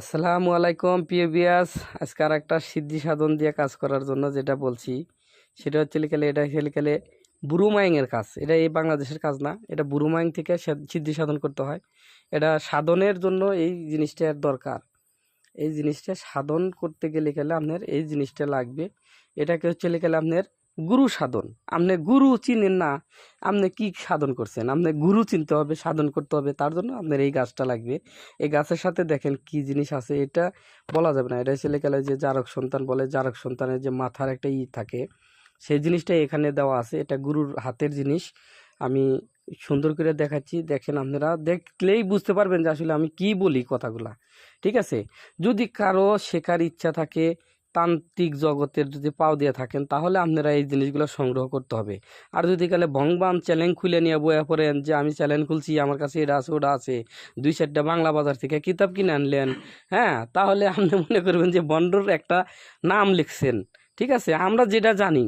আসসালামু আলাইকুম, প্রিয় বিয়াস আজকে আর একটা সিদ্ধি সাধন দিয়ে কাজ করার জন্য যেটা বলছি, সেটা হচ্ছে লিখালে এটা হচ্ছে লিখালে কাজ। এটা এই বাংলাদেশের কাজ না, এটা বুরুমাইং থেকে সিদ্ধি সাধন করতে হয়। এটা সাধনের জন্য এই জিনিসটার দরকার। এই জিনিসটা সাধন করতে গেলে গেলে আপনার এই জিনিসটা লাগবে। এটাকে হচ্ছে লিখালে আপনার গুরু সাধন। আপনি গুরু চিনেন না আপনি কি সাধন করছেন? আপনি গুরু চিনতে হবে, সাধন করতে হবে, তার জন্য আপনার এই গাছটা লাগবে। এই গাছের সাথে দেখেন কি জিনিস আছে, এটা বলা যাবে না। এটা ছেলে গেলে যে জারক সন্তান বলে, জারক সন্তানের যে মাথার একটা ই থাকে, সেই জিনিসটা এখানে দেওয়া আছে। এটা গুরুর হাতের জিনিস। আমি সুন্দর করে দেখাচ্ছি। দেখেন আপনারা, দেখলেই বুঝতে পারবেন যে আসলে আমি কি বলি কথাগুলা। ঠিক আছে? যদি কারও শেখার ইচ্ছা থাকে তান্ত্রিক জগতের যদি পাও দিয়ে থাকেন, তাহলে আপনারা এই জিনিসগুলো সংগ্রহ করতে হবে। আর যদি কালে ভংবাম চ্যালেঞ্জ খুলে নিয়ে বয়ে পড়েন যে, আমি চ্যালেঞ্জ খুলছি, আমার কাছে এটা আছে, ওটা আছে। দুই চারটা বাংলা বাজার থেকে কিতাব কিনে আনলেন। হ্যাঁ তাহলে আপনি মনে করবেন যে, বন্ডর একটা নাম লিখছেন। ঠিক আছে? আমরা যেটা জানি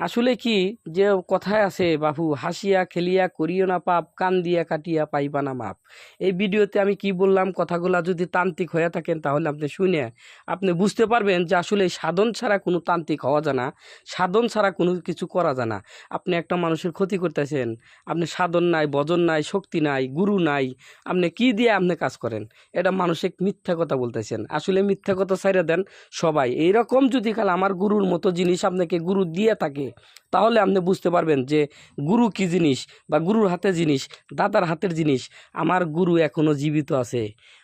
আসলে কি যে কথায় আছে বাপু হাসিয়া, খেলিয়া, করিও না পাপ কান দিয়া কাটিয়া পাইবা না মাপ। এই ভিডিওতে আমি কি বললাম, কথাগুলা যদি তান্ত্রিক হয়ে থাকেন, তাহলে আপনি শুনে আপনি বুঝতে পারবেন যে আসলে সাধন ছাড়া কোনো তান্ত্রিক হওয়া যায় না সাধন ছাড়া কোনো কিছু করা যায় না আপনি একটা মানুষের ক্ষতি করতেছেন, আপনি সাধন নাই বজন নাই, শক্তি নাই, গুরু নাই, আপনি কি দিয়ে আপনি কাজ করেন? এটা মানসিক মিথ্যা কথা বলতেছেন। আসলে মিথ্যা কথা ছাইড়ে দেন সবাই। এইরকম যদি কাল আমার গুরুর মতো জিনিস আপনাকে গুরু দিয়ে থাকে তাহলে আপনি বুঝতে পারবেন যে গুরু কি জিনিস বা গুরুর হাতে জিনিস দাদার হাতের জিনিস। আমার গুরু এখনও জীবিত আছে।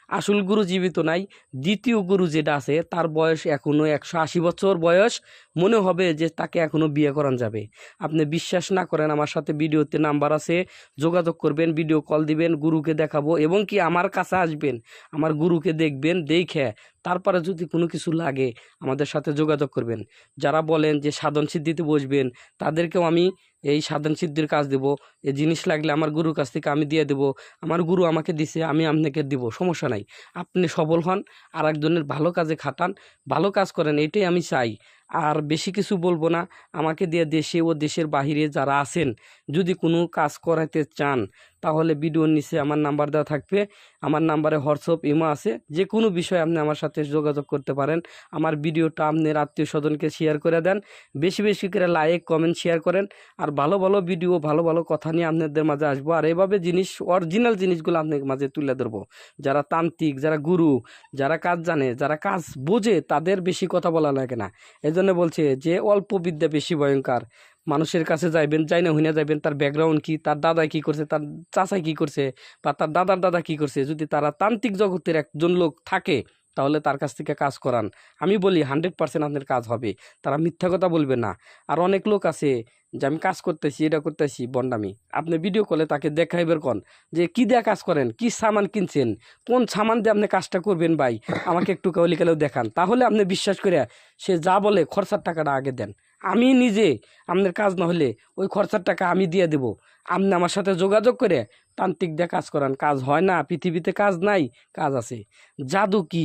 আসল গুরু জীবিত নাই। দ্বিতীয় গুরু যেটা আছে, তার বয়স এখনও একশো আশি বছর বয়স। মনে হবে যে তাকে এখনও বিয়ে করান যাবে। আপনি বিশ্বাস না করেন, আমার সাথে ভিডিওতে নাম্বার আছে, যোগাযোগ করবেন, ভিডিও কল দিবেন, গুরুকে দেখাবো এবং কি আমার কাছে আসবেন, আমার গুরুকে দেখবেন, দেখে তারপরে যদি কোনো কিছু লাগে আমাদের সাথে যোগাযোগ করবেন। যারা বলেন যে সাধন সিদ্ধিতে বসবেন, তাদেরকেও আমি এই সাধন সিদ্ধির কাজ দেব, এই জিনিস লাগলে আমার গুরুর কাছ থেকে আমি দিয়ে দেব, আমার গুরু আমাকে দিছে, আমি আপনাকে দিব, সমস্যা নাই। আপনি সবল হন আর একজনের ভালো কাজে খাটান, ভালো কাজ করেন, এটাই আমি চাই। আর বেশি কিছু বলব না, আমাকে দিয়ে দেশে ও দেশের বাহিরে যারা আছেন, যদি কোনো কাজ করাতে চান তাহলে ভিডিওর নিচে আমার নাম্বার দেওয়া থাকবে। আমার নাম্বারে হোয়াটসঅ্যাপ ইমো আছে। যে কোনো বিষয়ে আপনি আমার সাথে যোগাযোগ করতে পারেন। আমার ভিডিওটা আপনার আত্মীয় স্বজনকে শেয়ার করে দেন। বেশি বেশি করে লাইক কমেন্ট শেয়ার করেন। আর ভালো ভালো ভিডিও ভালো ভালো কথা নিয়ে আপনাদের মাঝে আসব। আর এভাবে জিনিস অরিজিনাল জিনিসগুলো আপনার মাঝে তুলে ধরবো। যারা তান্ত্রিক, যারা গুরু, যারা কাজ জানে, যারা কাজ বোঝে, তাদের বেশি কথা বলা লাগে না। এই জন্য বলছে যে অল্প বিদ্যা বেশি ভয়ঙ্কর মানুষের কাছে যাইবেন, যাই না হইনা যাইবেন, তার ব্যাকগ্রাউন্ড কি, তার দাদা কি করছে, তার চাচাই কি করছে বা তার দাদার দাদা কি করছে, যদি তারা তান্ত্রিক জগতের একজন লোক থাকে, তাহলে তার কাছ থেকে কাজ করান। আমি বলি হান্ড্রেড পার্সেন্ট আপনার কাজ হবে। তারা মিথ্যা কথা বলবে না। আর অনেক লোক আছে যে আমি কাজ করতেছি, এটা করতেছি, বন্ডামি। আপনি ভিডিও কলে তাকে দেখাইবের কন যে কি দেয়া কাজ করেন, কি সামান কিনছেন, কোন সামান দিয়ে আপনি কাজটা করবেন ভাই? আমাকে একটু কাউলিকালেও দেখান। তাহলে আপনি বিশ্বাস করে সে যা বলে খরচার টাকাটা আগে দেন। আমি নিজে আপনার কাজ না হলে ওই খরচার টাকা আমি দিয়ে দেব। আপনি আমার সাথে যোগাযোগ করে তান্ত্রিক দিয়ে কাজ করান। কাজ হয় না, পৃথিবীতে কাজ নাই, কাজ আছে। জাদু কি?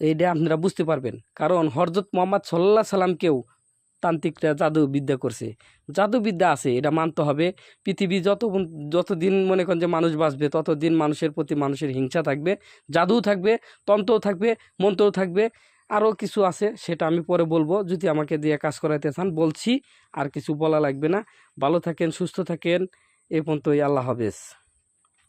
এইটা আপনারা বুঝতে পারবেন। কারণ হরজত মোহাম্মদ সাল্লাহ সাল্লামকেও তান্ত্রিকরা জাদু বিদ্যা করছে। জাদু বিদ্যা আছে, এটা মানতে হবে। পৃথিবী যত যতদিন মনে করেন যে মানুষ বাঁচবে, ততদিন মানুষের প্রতি মানুষের হিংসা থাকবে, জাদুও থাকবে, তন্ত্রও থাকবে, মন্ত্রও থাকবে। আরও কিছু আছে, সেটা আমি পরে বলব। যদি আমাকে দিয়ে কাজ করাইতে চান, বলছি, আর কিছু বলা লাগবে না। ভালো থাকেন, সুস্থ থাকেন। এ পর্যন্তই, আল্লাহ হাফেজ।